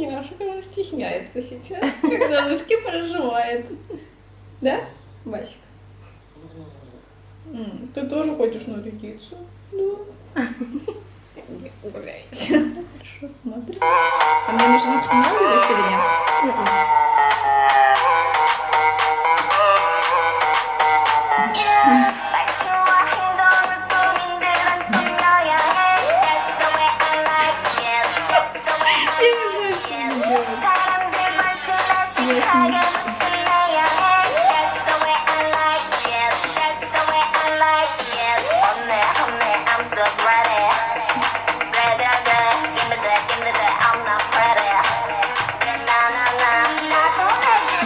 Яша, как она стесняется сейчас, когда русский проживает. Да, Васик? Ты тоже хочешь нарядиться? Да. Не гуляйте. Хорошо, смотрим. А мне нужно останавливать или нет?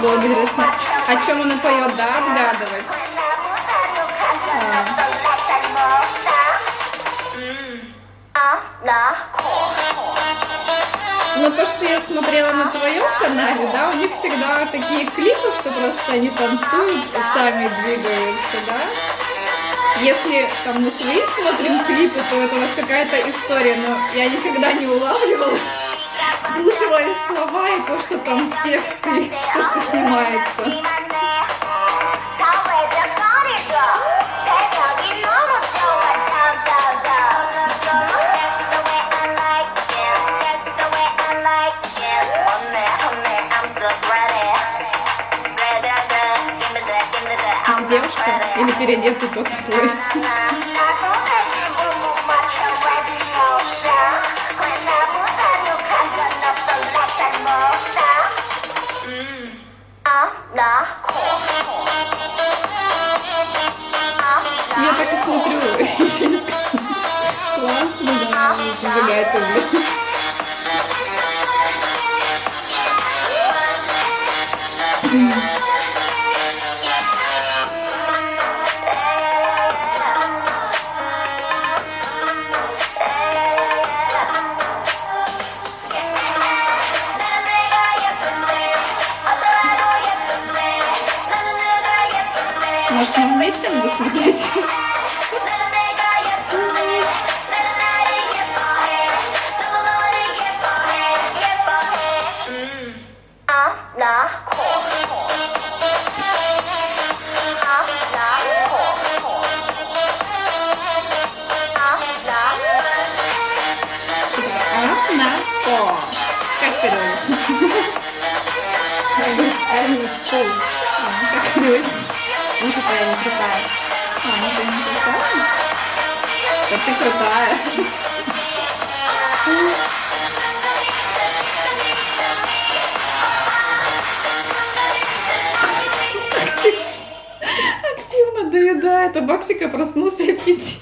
Было бы интересно, о чем она поет, да, обгадывать? Но то, что я смотрела на твоем канале, да, у них всегда такие клипы, что просто они танцуют и сами двигаются, да? Если там на свои смотрим клипы, то это у нас какая-то история, но я никогда не улавливала, слушая слова и то, что там в тексте, и то, что снимается. Девушка или переодетый тот твой? Once the dog is. Может, мы вместе? Как переводится? Правильно, пол. А, Как переводится? Ну, какая не крутая. А, ну ты не крутая? Да ты крутая. Актив- Активно доедает. У Боксика проснулся аппетит.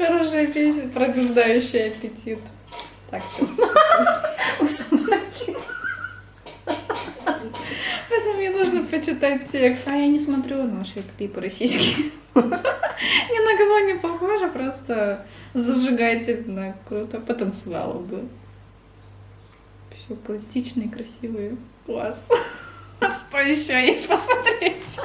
Хорошая песня, пробуждающая аппетит. Так, сейчас. Поэтому мне нужно почитать текст. А я не смотрю наши клипы российские. Ни на кого не похоже, просто зажигательно, круто. Потанцевала бы. Все пластичные, красивые. Класс. Что еще есть посмотреть?